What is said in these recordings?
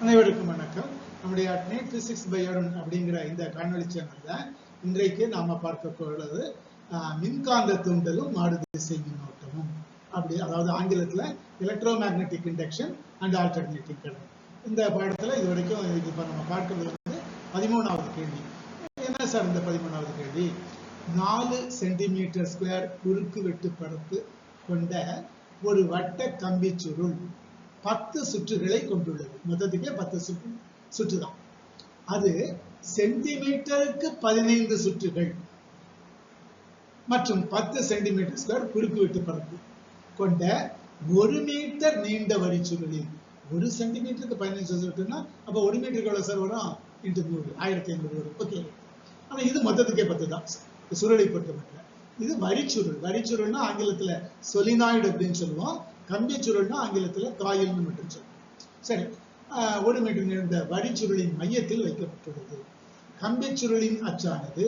அனைவருக்கும் வணக்கம். நம்முடைய அட்னைட் பிசிக்ஸ் பயோடன் அப்படிங்கிற இந்த காணொலி சேனல்ல இன்றைக்கு நாம பார்க்க போகிறது ஆஹ், மின்காந்த தூண்டலும் மாறு திசை மின்னோட்டமும். அப்படி அதாவது ஆங்கிலத்துல electromagnetic induction and alternative current இந்த பாடத்துல இது வரைக்கும் இது இப்ப நம்ம பார்க்கிறது வந்து பதிமூணாவது கேள்வி. என்ன சார் இந்த பதிமூணாவது கேள்வி? நாலு சென்டிமீட்டர் ஸ்கொயர் குறுக்கு வெட்டு பரப்பு கொண்ட ஒரு வட்ட கம்பி சுருள் பத்து சுற்றுகளை கொண்டுள்ளது. மொத்தத்துக்கே பத்து சுற்று சுற்றுதான். அது சென்டிமீட்டருக்கு பதினைந்து சுற்றுகள் மற்றும் பத்து சென்டிமீட்டர் ஸ்கொயர் குறுக்கு வெட்டு பரப்பு கொண்ட ஒரு மீட்டர் நீண்ட வரிச்சுருளில் ஒரு சென்டிமீட்டருக்கு பதினஞ்சு சுற்றுனா அப்ப ஒரு மீட்டருக்கு எவ்வளவு சார் வரும்? இன்ட்டு நூறு ஆயிரத்தி ஐநூறு வரும். ஓகே ஆனா இது மொத்தத்துக்கே பத்து தான் சுருளை பொறுத்த இது வரிச்சுருள் வரிச்சுருள்னா ஆங்கிலத்துல சொலினாய்டு அப்படின்னு சொல்லுவோம். கம்பி சுருள்னா ஆங்கிலத்துல காயில்னு மட்டும் சொல்லுவோம். சரி ஒரு மீட்டர் நீண்ட வரிச்சுருளின் மையத்தில் வைக்கப்பட்டுள்ளது. கம்பிச்சுருளின் அச்சானது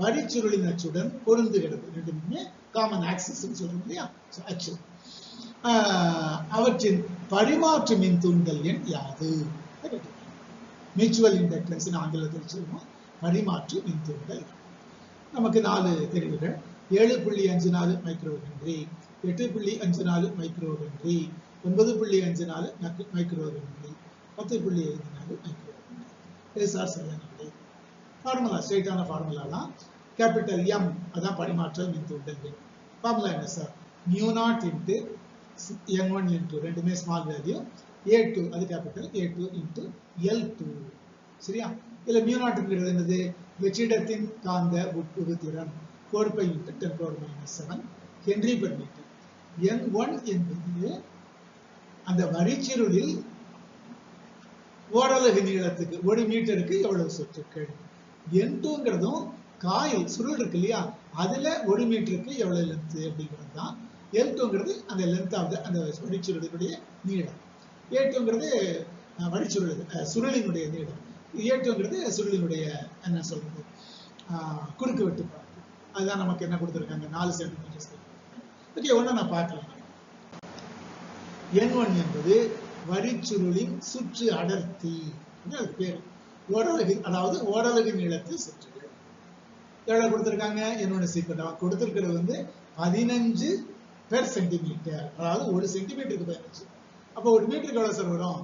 வரிச்சுருளின் அச்சுடன் பொருந்துகிறது ரெண்டுமே காமன் ஆக்சஸ் சொல்றோம் இல்லையா? அச்சு. அவற்றின் பரிமாற்று மின் தூண்டல் எண் யாது? மியூச்சுவல் இண்டக்டன்ஸ் ஆங்கிலத்தில் சொல்லுவோம். பரிமாற்று மின் தூண்டல். நமக்கு நாலு தெரிவுகள் ஏழு புள்ளி அஞ்சு நாலு மைக்ரோ ஹென்றி எட்டு புள்ளி அஞ்சு நாலு மைக்ரோ ஹென்றி ஒன்பது புள்ளி அஞ்சு நாலு மைக்ரோ ஹென்றி பத்து புள்ளி ஐந்து நாலு மைக்ரோ ஹென்றி சார் சரியான விடை ஃபார்முலா ஸ்ட்ரெயிட்டான ஃபார்முலா தான். கேபிட்டல் எம் அதான் பரிமாற்ற மின் தூண்டல் ஃபார்முலா என்ன sir? Mu nought into M one into ரெண்டுமே ஸ்மால் வேல்யூ ஏ டூ அது capital A two into L two சரியா? இதுல மியூ நாட்டுங்கிறது என்னது? வெற்றிடத்தின் காந்த உட்புகு திறன் four pi into ten power minus seven henry per metre N one என்பது அந்த வரிச்சிருளில் ஓரலகு நீளத்துக்கு ஒரு மீட்டருக்கு எவ்வளவு சுற்றுக்கள் என் டூங்கிறதும் காயில் சுருள் இருக்கு இல்லையா? அதுல ஒரு மீட்டருக்கு எவ்வளவு லென்த் அப்படிங்கிறது தான். எல் டூங்கிறது அந்த லென்த் ஆஃப் அந்த வரிச்சுருளினுடைய நீளம். ஏ டூங்கிறது வரிச்சுருள் சுருளினுடைய நீளம். ஏ டூங்கிறது சுருளினுடைய என்ன சொல்றது? ஆஹ், குறுக்கு வெட்டு அதுதான் நமக்கு என்ன கொடுத்துருக்காங்க? நாலு சென்டிமீட்டர்ஸ் ஓகே ஒண்ணு நான் பார்க்கலாம். என் ஒன் என்பது வரிச்சுருளின் சுற்று அடர்த்தி. அது பேர்? ஓரலகு அதாவது ஓரலகு நீளத்து சுற்றுகள் எவ்வளவு கொடுத்திருக்காங்க? என்னோட சீக்கிரம் அவன் வந்து பதினஞ்சு பெர் சென்டிமீட்டர் அதாவது ஒரு சென்டிமீட்டருக்கு பதினஞ்சு. அப்போ ஒரு மீட்டருக்கு எவ்வளவு சார் வரும்?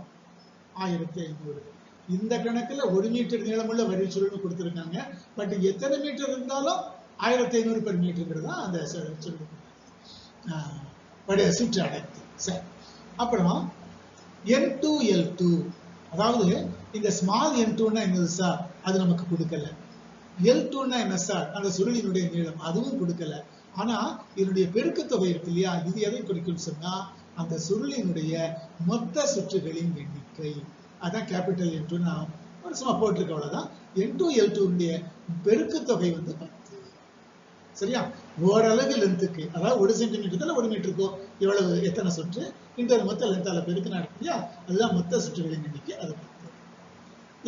ஆயிரத்தி ஐநூறு. இந்த கணக்குல ஒரு மீட்டர் நீளமுள்ள வரிச்சுருள்னு கொடுத்திருக்காங்க. பட் எத்தனை மீட்டர் இருந்தாலும் ஆயிரத்தி ஐநூறு பெர் மீட்டருங்கிறது தான் அந்த சுருள் படி சுற்று அடைத்து சரி. அப்புறம் என் டூ எல் டூ அதாவது இந்த ஸ்மால் என் டூன்னா என்னது சார் அது நமக்கு கொடுக்கல. எல் டூன்னா என்ன சார் அந்த சுருளினுடைய நீளம் அதுவும் கொடுக்கல. ஆனா இதனுடைய பெருக்கத்தொகை இருக்கு இல்லையா? இது எதை குறிக்கும் சொன்னா அந்த சுருளினுடைய மொத்த சுற்றுகளின் எண்ணிக்கை. அதான் கேபிட்டல் என் டூ நான் சும்மா போட்டிருக்க அவ்வளவுதான். என் டூ எல் டூனுடைய பெருக்குத்தொகை வந்து பத்து சரியா? ஓரளவு லென்த்துக்கு அதாவது ஒரு சென்டிமீட்டர் ஒரு மீட்டருக்கோ எவ்வளவு எத்தனை சுற்று? இந்த மொத்த லென்த்தால பெருக்கு இல்லையா அதுதான் மொத்த சுற்றுகளின் எண்ணிக்கை அது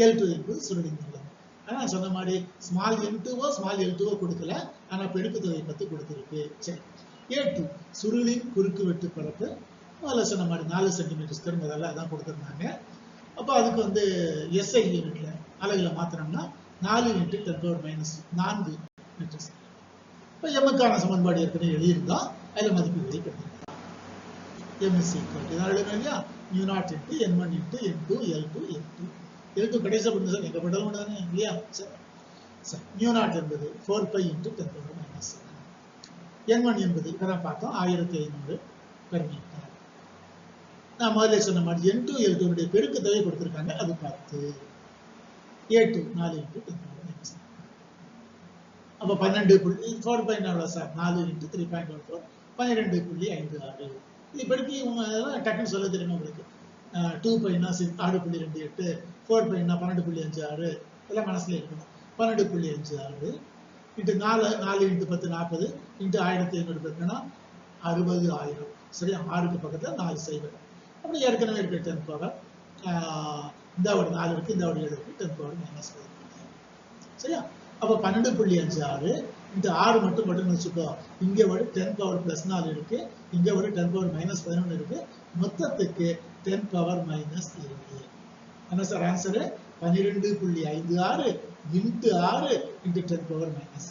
எல் டூ என்பது சுருளின் நீளம் ஆனா சொன்ன மாதிரி ஸ்மால் எம் டூவோ ஸ்மால் எல் டூவோ கொடுக்கல. ஆனா பெருக்கு தொகை பத்தி கொடுத்துருக்கு. சரி. ஏ டூ சுருளின் குறுக்கு வெட்டு பரப்பு. அதில் சொன்ன மாதிரி நாலு சென்டிமீட்டர் ஸ்கொயர் முதல்ல அதான் கொடுத்துருந்தாங்க. அப்போ அதுக்கு வந்து எஸ்ஐ யூனிட்ல அலகுல மாத்திரம்னா நாலு இன்ட்டு டென் பவர் மைனஸ் நான்கு மீட்டர்ஸ் இப்போ எம்முக்கான சமன்பாடு ஏற்கனவே எழுதியிருந்தோம் அதில் மதிப்புகளை கட்டிருக்கலாம் ஈக்குவல் இதனால எழுதணும் இல்லையா? Nu not into n one into n two L two L two L two கடைசி பண்ணு சார் எங்கே பட்டாலும் தானே இல்லையா? சரி. சார். நியூ நாட் என்பது four by into ten power minus seven N one என்பது இப்போ பார்த்தோம் ஆயிரத்தி ஐநூறு பெர் மீட்டர் நான் முதல்ல சொன்ன மாதிரி என் டூ எல் டூனுடைய பெருக்கு தொகை கொடுத்துருக்காங்க அது பத்து. ஏ டூ நாலு இன்ட்டு டென் பவர் அப்போ பன்னெண்டு புள்ளி ஃபோர் பாயிண்ட் எவ்வளோ சார் நாலு into three point one four பன்னிரெண்டு புள்ளி ஐந்து ஆறு. இப்படி உங்கள் உங்க டக்குன்னு சொல்ல தெரியும் உங்களுக்கு? டூ பைனா சிக்ஸ் ஆறு புள்ளி ரெண்டு எட்டு ஃபோர் பைனா பன்னெண்டு புள்ளி அஞ்சு ஆறு. எல்லாம் மனசுல இருக்கணும். பன்னெண்டு புள்ளி அஞ்சு ஆறு. இன்ட்டு நாலு நாலு இன்ட்டு பத்து நாற்பது இன்ட்டு ஆயிரத்தி ஐநூறு பேருக்குன்னா அறுபது ஆயிரம். சரியா? ஆறுக்கு பக்கத்தில் நாலு சைபர். அப்படி ஏற்கனவே இருக்கிற டென் பவர் இந்த ஒரு நாலு இருக்கு இந்த ஒரு ஏழு இருக்கு டென் பவர் மைனஸ் சரியா? அப்போ பன்னெண்டு புள்ளி அஞ்சு ஆறு இந்த ஆறு மட்டும் மட்டும் வச்சுக்கோ. இங்க ஒரு டென் பவர் பிளஸ் நாலு இருக்கு இங்க ஒரு டென் பவர் மைனஸ் பதினொன்று இருக்கு. மொத்தத்துக்கு டென் பவர் மைனஸ் ஏழு என்ன சார் ஆன்சரு பன்னிரெண்டு புள்ளி ஐந்து ஆறு இன்ட்டு ஆறு இன்ட்டு டென் பவர் மைனஸ்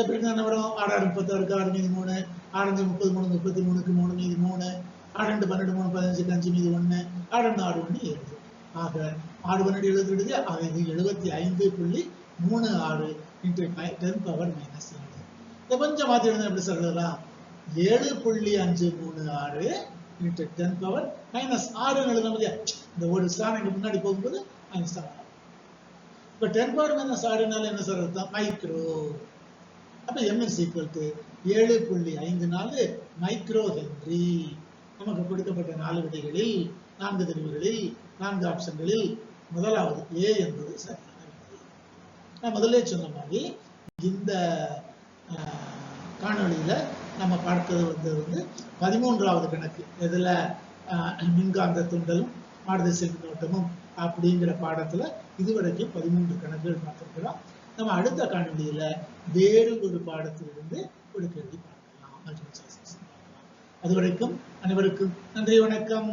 எப்படி என்ன வரும்? ஆறாறு ஆறு முப்பத்தாறுக்கு ஆறு மீதி மூணு ஆறஞ்சு முப்பது மூணு முப்பத்தி மூணுக்கு மூணு மீதி மூணு ஆறு ரெண்டு பன்னெண்டு மூணு பதினஞ்சுக்கு அஞ்சு மீதி ஒன்று ஆறு ரெண்டு ஆறு ஒன்று ஏழு. ஆக ஆறு பன்னெண்டு எழுபத்தி ரெண்டு ஆக இது எழுபத்தி ஐந்து புள்ளி மூணு ஆறு இன்ட்டு டென் பவர் மைனஸ் ஏழு இதை கொஞ்சம் மாத்தி எப்படி சார் ஏழு புள்ளி அஞ்சு மூணு ஆறு இன்ட்டு டென் பவர் மைனஸ் ஆறுன்னு எழுத முடியாது இந்த ஒரு ஸ்டார் முன்னாடி போகும்போது மைனஸ் ஸ்டார் இப்போ டென் பவர் மைனஸ் ஆறுனால என்ன சார் அர்த்தம்? மைக்ரோ அப்ப எம்எஸ் is equal ஏழு புள்ளி ஐந்து நாலு மைக்ரோ ஹென்றி. நமக்கு கொடுக்கப்பட்ட நாலு விடைகளில் நான்கு தெரிவுகளில் நான்கு ஆப்ஷன்களில் முதலாவது ஏ என்பது சரி. நான் முதல்ல சொன்ன மாதிரி இந்த ஆஹ், காணொளியில நம்ம பார்த்தது வந்து வந்து பதிமூன்றாவது கணக்கு. இதுல மின்காந்த துண்டலும் மாறுதிசை மின்னோட்டமும் அப்படிங்கிற பாடத்துல இதுவரைக்கும் பதிமூன்று கணக்குகள் பார்த்துருக்கிறோம். நம்ம அடுத்த காணொளியில வேறு ஒரு பாடத்திலிருந்து ஒரு கேள்வி பார்க்கலாம். அது வரைக்கும் அதுவரைக்கும் அனைவருக்கும் நன்றி வணக்கம்.